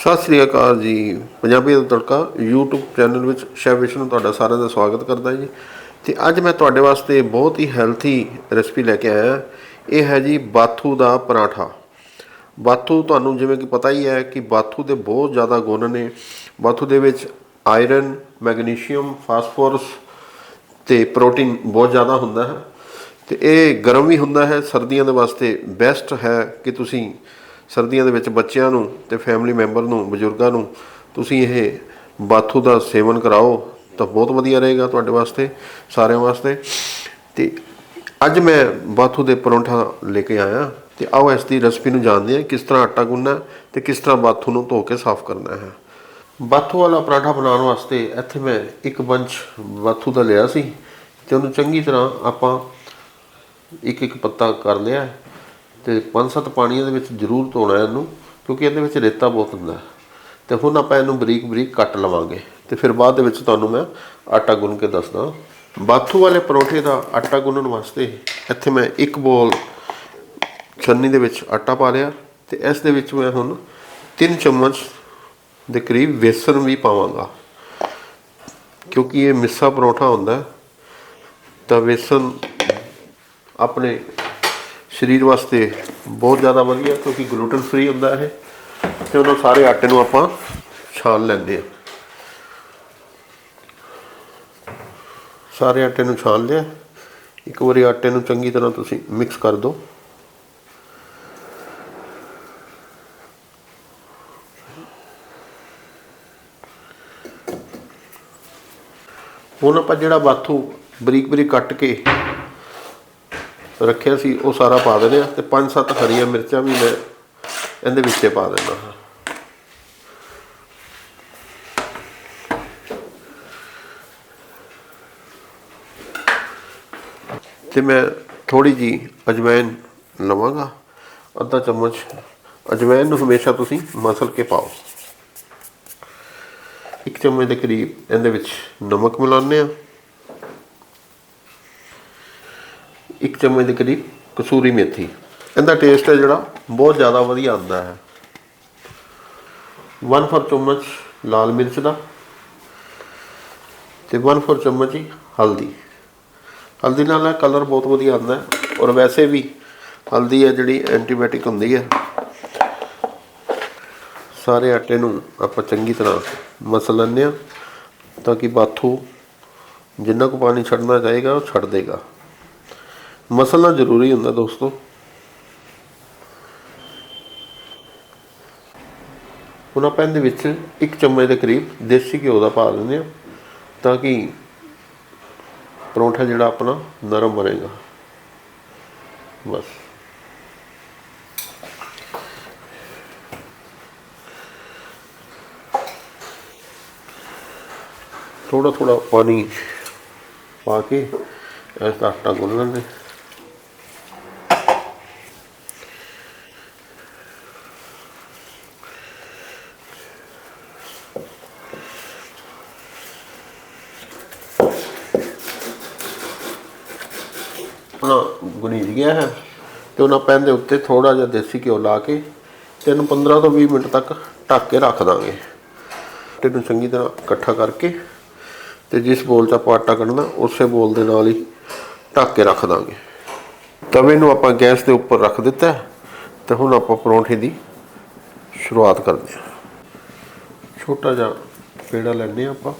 ਸਤਿ ਸ੍ਰੀ ਅਕਾਲ ਜੀ। ਪੰਜਾਬੀ ਦਾ ਤੜਕਾ YouTube channel ਵਿੱਚ ਸ਼ੈਫ ਵਿਸ਼ਨੂੰ ਤੁਹਾਡਾ ਸਾਰਿਆਂ ਦਾ ਸਵਾਗਤ ਕਰਦਾ ਜੀ। ਤੇ ਅੱਜ ਮੈਂ ਤੁਹਾਡੇ ਵਾਸਤੇ ਬਹੁਤ ਹੀ ਹੈਲਥੀ ਰੈਸਪੀ ਲੈ ਕੇ ਆਇਆ। ਇਹ ਹੈ ਜੀ ਬਾਥੂ ਦਾ ਪਰਾਠਾ। ਬਾਥੂ ਤੁਹਾਨੂੰ ਜਿਵੇਂ ਕਿ ਪਤਾ ਹੀ ਹੈ ਕਿ ਬਾਥੂ ਦੇ ਬਹੁਤ ਜ਼ਿਆਦਾ ਗੁਣ ਨੇ। ਬਾਥੂ ਦੇ ਵਿੱਚ ਆਇਰਨ ਮੈਗਨੀਸ਼ੀਅਮ ਫਾਸਫੋਰਸ ਤੇ ਪ੍ਰੋਟੀਨ ਬਹੁਤ ਜ਼ਿਆਦਾ ਹੁੰਦਾ ਹੈ। ਤੇ ਇਹ ਗਰਮ ਵੀ ਹੁੰਦਾ ਹੈ। ਸਰਦੀਆਂ ਦੇ ਵਾਸਤੇ ਬੈਸਟ ਹੈ ਕਿ ਤੁਸੀਂ ਸਰਦੀਆਂ ਦੇ ਵਿੱਚ ਬੱਚਿਆਂ ਨੂੰ ਤੇ ਫੈਮਿਲੀ ਮੈਂਬਰ ਨੂੰ, ਬਜ਼ੁਰਗਾਂ ਨੂੰ ਤੁਸੀਂ ਇਹ ਬਾਥੂ ਦਾ ਸੇਵਨ ਕਰਾਓ ਤਾਂ ਬਹੁਤ ਵਧੀਆ ਰਹੇਗਾ ਤੁਹਾਡੇ ਵਾਸਤੇ, ਸਾਰਿਆਂ ਵਾਸਤੇ। ਤੇ ਅੱਜ ਮੈਂ ਬਾਥੂ ਦੇ ਪਰੌਂਠਾ ਲੈ ਕੇ ਆਇਆ ਤੇ ਆਓ ਇਸ ਦੀ ਰੈਸਪੀ ਨੂੰ ਜਾਣਦੇ ਹਾਂ ਕਿਸ ਤਰ੍ਹਾਂ ਆਟਾ ਗੁੰਨਣਾ ਤੇ ਕਿਸ ਤਰ੍ਹਾਂ ਬਾਥੂ ਨੂੰ ਧੋ ਕੇ ਸਾਫ਼ ਕਰਨਾ ਹੈ। ਬਾਥੂ ਵਾਲਾ ਪਰਾਠਾ ਬਣਾਉਣ ਵਾਸਤੇ ਇੱਥੇ ਮੈਂ ਇੱਕ ਬੰਚ ਬਾਥੂ ਦਾ ਲਿਆ ਸੀ ਤੇ ਉਹਨੂੰ ਚੰਗੀ ਤਰ੍ਹਾਂ ਆਪਾਂ ਇੱਕ ਇੱਕ ਪੱਤਾ ਕਰ ਲਿਆ। ਤੇ ਪੰਜ ਸੱਤ ਪਾਣੀਆਂ ਦੇ ਵਿੱਚ ਜ਼ਰੂਰ ਧੋਣਾ ਇਹਨੂੰ, ਕਿਉਂਕਿ ਇਹਦੇ ਵਿੱਚ ਰੇਤਾ ਬਹੁਤ ਹੁੰਦਾ ਹੈ। ਤੇ ਹੁਣ ਆਪਾਂ ਇਹਨੂੰ ਬਰੀਕ ਬਰੀਕ ਕੱਟ ਲਵਾਂਗੇ। ਤੇ ਫਿਰ ਬਾਅਦ ਦੇ ਵਿੱਚ ਤੁਹਾਨੂੰ ਮੈਂ ਆਟਾ ਗੁੰਨ ਕੇ ਦੱਸਦਾ। ਬਾਥੂ ਵਾਲੇ ਪਰੌਂਠੇ ਦਾ ਆਟਾ ਗੁੰਨਣ ਵਾਸਤੇ ਇੱਥੇ ਮੈਂ ਇੱਕ ਬੋਲ ਛੰਨੀ ਦੇ ਵਿੱਚ ਆਟਾ ਪਾ ਲਿਆ ਤੇ ਇਸ ਦੇ ਵਿੱਚ ਮੈਂ ਹੁਣ 3 ਚਮਚ ਦੇ ਕਰੀਬ ਵੇਸਣ ਵੀ ਪਾਵਾਂਗਾ। ਕਿਉਂਕਿ ਇਹ ਮਿੱਸਾ ਪਰੌਂਠਾ ਹੁੰਦਾ ਤਾਂ ਵੇਸਣ ਆਪਣੇ ਸਰੀਰ ਵਾਸਤੇ ਬਹੁਤ ਜ਼ਿਆਦਾ ਵਧੀਆ ਕਿਉਂਕਿ ਗਲੂਟਨ ਫ੍ਰੀ ਹੁੰਦਾ ਹੈ ਤੇ ਉਹਨਾਂ ਸਾਰੇ ਆਟੇ ਨੂੰ ਆਪਾਂ ਛਾਣ ਲੈਂਦੇ ਹਾਂ। ਸਾਰੇ ਆਟੇ ਨੂੰ ਛਾਣ ਲਿਆ। ਇੱਕ ਵਾਰੀ ਆਟੇ ਨੂੰ ਚੰਗੀ ਤਰ੍ਹਾਂ ਤੁਸੀਂ ਮਿਕਸ ਕਰ ਦਿਓ। ਹੁਣ ਆਪਾਂ ਜਿਹੜਾ ਬਾਥੂ ਬਰੀਕ ਬਰੀਕ ਕੱਟ ਕੇ ਰੱਖਿਆ ਸੀ, ਉਹ ਸਾਰਾ ਪਾ ਦਿੰਦੇ ਆ ਤੇ ਪੰਜ ਸੱਤ ਹਰੀਆਂ ਮਿਰਚਾਂ ਵੀ ਮੈਂ ਇਹਦੇ ਵਿੱਚੇ ਪਾ ਦਿੰਦਾ ਹਾਂ। ਤੇ ਮੈਂ ਥੋੜੀ ਜੀ ਅਜਵਾਇਨ ਲਵਾਂਗਾ, ਅੱਧਾ ਚਮਚ ਅਜਵਾਇਨ ਨੂੰ ਹਮੇਸ਼ਾ ਤੁਸੀਂ ਮਸਲ ਕੇ ਪਾਓ। ਇੱਕ ਚਮਚ ਦੇ ਕਰੀਬ ਇਹਦੇ ਵਿੱਚ ਨਮਕ ਮਿਲਾਉਂਦੇ ਆ ਇੱਕ ਚਮਚ ਦੇ ਕਰੀਬ ਕਸੂਰੀ ਮੇਥੀ। ਇਹਦਾ ਟੇਸਟ ਹੈ ਜਿਹੜਾ ਬਹੁਤ ਜ਼ਿਆਦਾ ਵਧੀਆ ਆਉਂਦਾ ਹੈ। 1 4 ਚਮਚ ਲਾਲ ਮਿਰਚ ਦਾ ਤੇ 1 4 ਚਮਚ ਹੀ ਹਲਦੀ। ਹਲਦੀ ਨਾਲ ਕਲਰ ਬਹੁਤ ਵਧੀਆ ਆਉਂਦਾ ਹੈ ਔਰ ਵੈਸੇ ਵੀ ਹਲਦੀ ਹੈ ਜਿਹੜੀ ਐਂਟੀਬਾਇਓਟਿਕ ਹੁੰਦੀ ਹੈ। ਸਾਰੇ ਆਟੇ ਨੂੰ ਆਪਾਂ ਚੰਗੀ ਤਰ੍ਹਾਂ ਮਸਲ ਲੈਂਦੇ ਹਾਂ ਤਾਂ ਕਿ ਬਾਥੂ ਜਿੰਨਾ ਕੁ ਪਾਣੀ ਛੱਡਣਾ ਚਾਹੇਗਾ ਉਹ ਛੱਡ ਦੇਗਾ। ਮਸਲਣਾ ਜ਼ਰੂਰੀ ਹੁੰਦਾ ਦੋਸਤੋ। ਹੁਣ ਆਪਾਂ ਇਹਦੇ ਵਿੱਚ ਇੱਕ ਚਮਚ ਦੇ ਕਰੀਬ ਦੇਸੀ ਘਿਓ ਦਾ ਪਾ ਦਿੰਦੇ ਹਾਂ ਤਾਂ ਕਿ ਪਰੌਂਠਾ ਜਿਹੜਾ ਆਪਣਾ ਨਰਮ ਬਣੇਗਾ ਬਸ। ਥੋੜਾ ਥੋੜਾ ਪਾਣੀ ਪਾ ਕੇ ਇਸ ਦਾ ਆਟਾ ਗੁੰਨ ਲੈਂਦੇ ਆਪਣਾ ਗੁਣੀਜ ਗਿਆ ਹੈ ਤੇ ਉਹਨਾਂ ਪੈਨ ਦੇ ਉੱਤੇ ਥੋੜਾ ਜਿਹਾ ਦੇਸੀ ਘਿਓ ਲਾ ਕੇ ਤੇ ਇਹਨੂੰ 15 ਤੋਂ 20 ਮਿੰਟ ਤੱਕ ਢੱਕ ਕੇ ਰੱਖ ਦਾਂਗੇ। ਤੇ ਇਹਨੂੰ ਚੰਗੀ ਤਰ੍ਹਾਂ ਇਕੱਠਾ ਕਰਕੇ ਤੇ ਜਿਸ ਬੋਲ 'ਚ ਆਪਾਂ ਆਟਾ ਕੱਢਣਾ ਉਸੇ ਬੋਲ ਦੇ ਨਾਲ ਹੀ ਢੱਕ ਕੇ ਰੱਖ ਦਾਂਗੇ। ਤਵੇ ਨੂੰ ਆਪਾਂ ਗੈਸ ਦੇ ਉੱਪਰ ਰੱਖ ਦਿੱਤਾ ਹੈ ਤੇ ਹੁਣ ਆਪਾਂ ਪਰੌਂਠੇ ਦੀ ਸ਼ੁਰੂਆਤ ਕਰਦੇ ਹਾਂ। ਛੋਟਾ ਜਿਹਾ ਪੇੜਾ ਲੈਣੇ ਆਪਾਂ।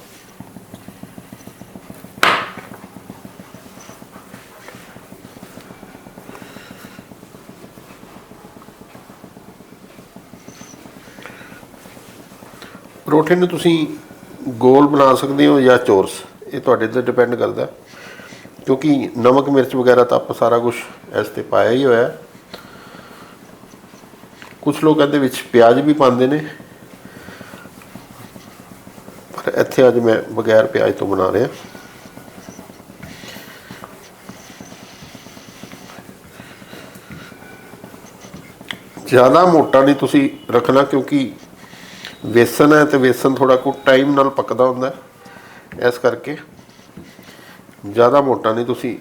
ਪਰੌਠੇ ਨੂੰ ਤੁਸੀਂ ਗੋਲ ਬਣਾ ਸਕਦੇ ਹੋ ਜਾਂ ਚੋਰਸ, ਇਹ ਤੁਹਾਡੇ ਤੇ ਡਿਪੈਂਡ ਕਰਦਾ। ਕਿਉਂਕਿ ਨਮਕ, ਮਿਰਚ ਵਗੈਰਾ ਤਾਂ ਆਪਾਂ ਸਾਰਾ ਕੁਝ ਇਸ ਤੇ ਪਾਇਆ ਹੀ ਹੋਇਆ। ਹੈ ਕੁਝ ਲੋਕ ਇਹਦੇ ਵਿੱਚ ਪਿਆਜ਼ ਵੀ ਪਾਉਂਦੇ ਨੇ। ਪਰ ਇੱਥੇ ਅੱਜ ਮੈਂ ਬਗੈਰ ਪਿਆਜ਼ ਤੋਂ ਬਣਾ ਰਿਹਾ। ਜ਼ਿਆਦਾ ਮੋਟਾ ਨਹੀਂ ਤੁਸੀਂ ਰੱਖਣਾ, ਕਿਉਂਕਿ ਵੇਸਣ ਹੈ ਤੇ ਵੇਸਣ ਥੋੜਾ ਕੁ ਟਾਈਮ ਨਾਲ ਪੱਕਦਾ ਹੁੰਦਾ ਇਸ ਕਰਕੇ ਜ਼ਿਆਦਾ ਮੋਟਾ ਨਹੀਂ ਤੁਸੀਂ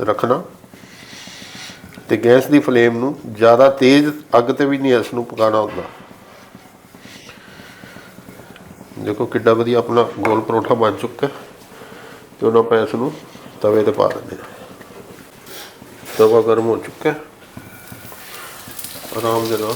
ਰੱਖਣਾ। ਤੇ ਗੈਸ ਦੀ ਫਲੇਮ ਨੂੰ ਜ਼ਿਆਦਾ ਤੇਜ਼ ਅੱਗ ਤੇ ਵੀ ਨਹੀਂ ਇਸ ਨੂੰ ਪਕਾਉਣਾ ਹੁੰਦਾ। ਦੇਖੋ ਕਿੱਡਾ ਵਧੀਆ ਆਪਣਾ ਗੋਲ ਪਰੌਂਠਾ ਬਣ ਚੁੱਕਾ ਹੈ। ਤੇ ਹੁਣ ਆਪਾਂ ਇਸ ਨੂੰ ਤਵੇ ਤੇ ਪਾ ਦਿੰਦੇ ਹਾਂ। ਤਵਾ ਗਰਮ ਹੋ ਚੁੱਕਾ ਆਰਾਮ ਦੇ ਨਾਲ।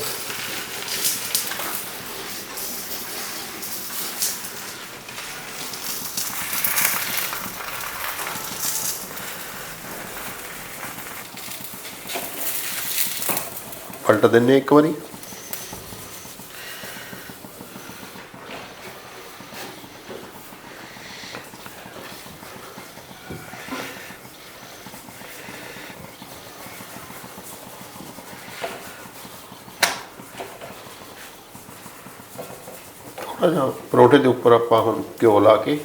ਪਲਟ ਦਿੰਨੇ ਇੱਕ ਵਾਰੀ। ਥੋੜਾ ਜਿਹਾ ਪਰੌਂਠੇ ਦੇ ਉੱਪਰ ਆਪਾਂ ਹੁਣ ਘਿਓ ਲਾ ਕੇ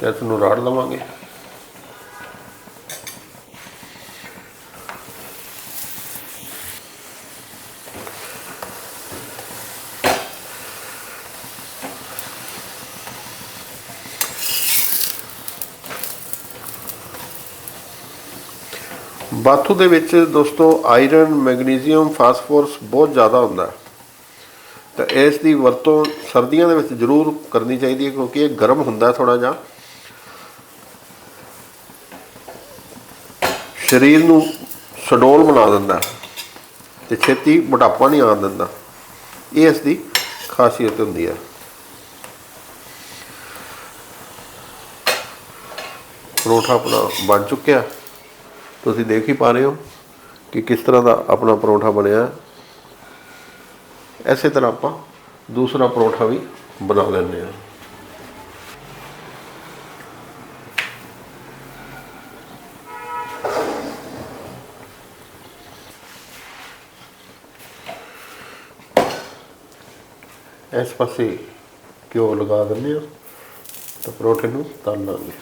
ਤੇ ਇਸ ਨੂੰ ਰਾੜ ਲਵਾਂਗੇ। ਬਾਥੂ ਦੇ ਵਿੱਚ ਦੋਸਤੋ ਆਇਰਨ ਮੈਗਨੀਜ਼ੀਅਮ ਫਾਸਫੋਰਸ ਬਹੁਤ ਜ਼ਿਆਦਾ ਹੁੰਦਾ ਤਾਂ ਇਸ ਦੀ ਵਰਤੋਂ ਸਰਦੀਆਂ ਦੇ ਵਿੱਚ ਜ਼ਰੂਰ ਕਰਨੀ ਚਾਹੀਦੀ ਹੈ, ਕਿਉਂਕਿ ਇਹ ਗਰਮ ਹੁੰਦਾ ਥੋੜਾ ਜਿਹਾ। ਸਰੀਰ ਨੂੰ ਸਡੋਲ ਬਣਾ ਦਿੰਦਾ ਹੈ ਤੇ ਛੇਤੀ ਮੋਟਾਪਾ ਨਹੀਂ ਆਉਣ ਦਿੰਦਾ। ਇਹ ਇਸ ਦੀ ਖਾਸੀਅਤ ਹੁੰਦੀ ਹੈ। ਪਰੌਂਠਾ ਆਪਣਾ ਬਣ ਚੁੱਕਿਆ ਤੁਸੀਂ ਦੇਖ ਹੀ ਪਾ ਰਹੇ ਹੋ ਕਿ ਕਿਸ ਤਰ੍ਹਾਂ ਦਾ ਆਪਣਾ ਪਰੌਂਠਾ ਬਣਿਆ ਹੈ। ਐਸੇ ਤਰ੍ਹਾਂ ਆਪਾਂ ਦੂਸਰਾ ਪਰੌਂਠਾ ਵੀ ਬਣਾ ਲੈਂਦੇ ਹਾਂ ਇਸ ਪਾਸੇ ਘਿਓ ਲਗਾ ਦਿੰਦੇ ਹਾਂ ਤਾਂ ਪਰੌਂਠੇ ਨੂੰ ਤਲ ਲਾਂਗੇ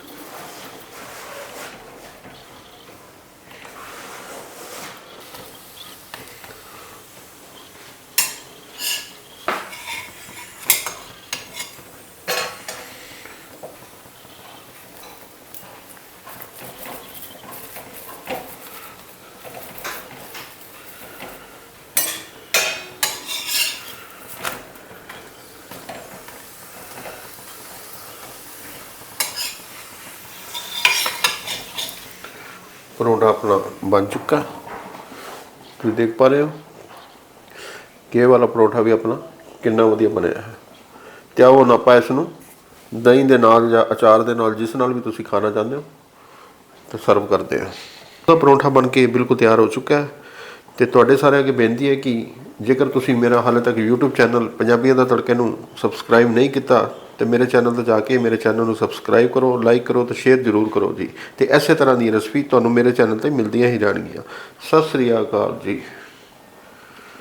ਪਰੌਂਠਾ ਆਪਣਾ ਬਣ ਚੁੱਕਾ। ਤੁਸੀਂ ਦੇਖ ਪਾ ਰਹੇ ਹੋ? ਕਿ ਇਹ ਵਾਲਾ ਪਰੌਂਠਾ ਵੀ ਆਪਣਾ ਕਿੰਨਾ ਵਧੀਆ ਬਣਿਆ ਹੈ। ਤੇ ਆਓ ਹੁਣ ਆਪਾਂ ਇਸ ਨੂੰ ਦਹੀਂ ਦੇ ਨਾਲ ਜਾਂ ਅਚਾਰ ਦੇ ਨਾਲ, ਜਿਸ ਨਾਲ ਵੀ ਤੁਸੀਂ ਖਾਣਾ ਚਾਹੁੰਦੇ ਹੋ, ਤੇ ਸਰਵ ਕਰਦੇ ਹਾਂ। ਤਾਂ ਪਰੌਂਠਾ ਬਣ ਕੇ ਬਿਲਕੁਲ ਤਿਆਰ ਹੋ ਚੁੱਕਾ ਹੈ। ਤੇ ਤੁਹਾਡੇ ਸਾਰਿਆਂ ਅੱਗੇ ਬੇਨਤੀ ਹੈ ਕਿ ਜੇਕਰ ਤੁਸੀਂ ਮੇਰਾ ਹਾਲੇ ਤੱਕ YouTube ਚੈਨਲ ਪੰਜਾਬੀਆਂ ਦਾ ਤੜਕੇ ਨੂੰ ਸਬਸਕ੍ਰਾਈਬ ਨਹੀਂ ਕੀਤਾ ਤੇ ਮੇਰੇ ਚੈਨਲ ਤੇ ਜਾ ਕੇ ਮੇਰੇ ਚੈਨਲ ਨੂੰ ਸਬਸਕ੍ਰਾਈਬ ਕਰੋ ਲਾਈਕ ਕਰੋ ਤੇ ਸ਼ੇਅਰ ਜ਼ਰੂਰ ਕਰੋ ਜੀ। ਤੇ ਐਸੇ ਤਰ੍ਹਾਂ ਦੀ ਰੈਸਪੀ ਤੁਹਾਨੂੰ ਮੇਰੇ ਚੈਨਲ ਤੇ ਮਿਲਦੀਆਂ ਹੀ ਜਾਣਗੀਆਂ। ਸਤਿ ਸ੍ਰੀ ਅਕਾਲ ਜੀ।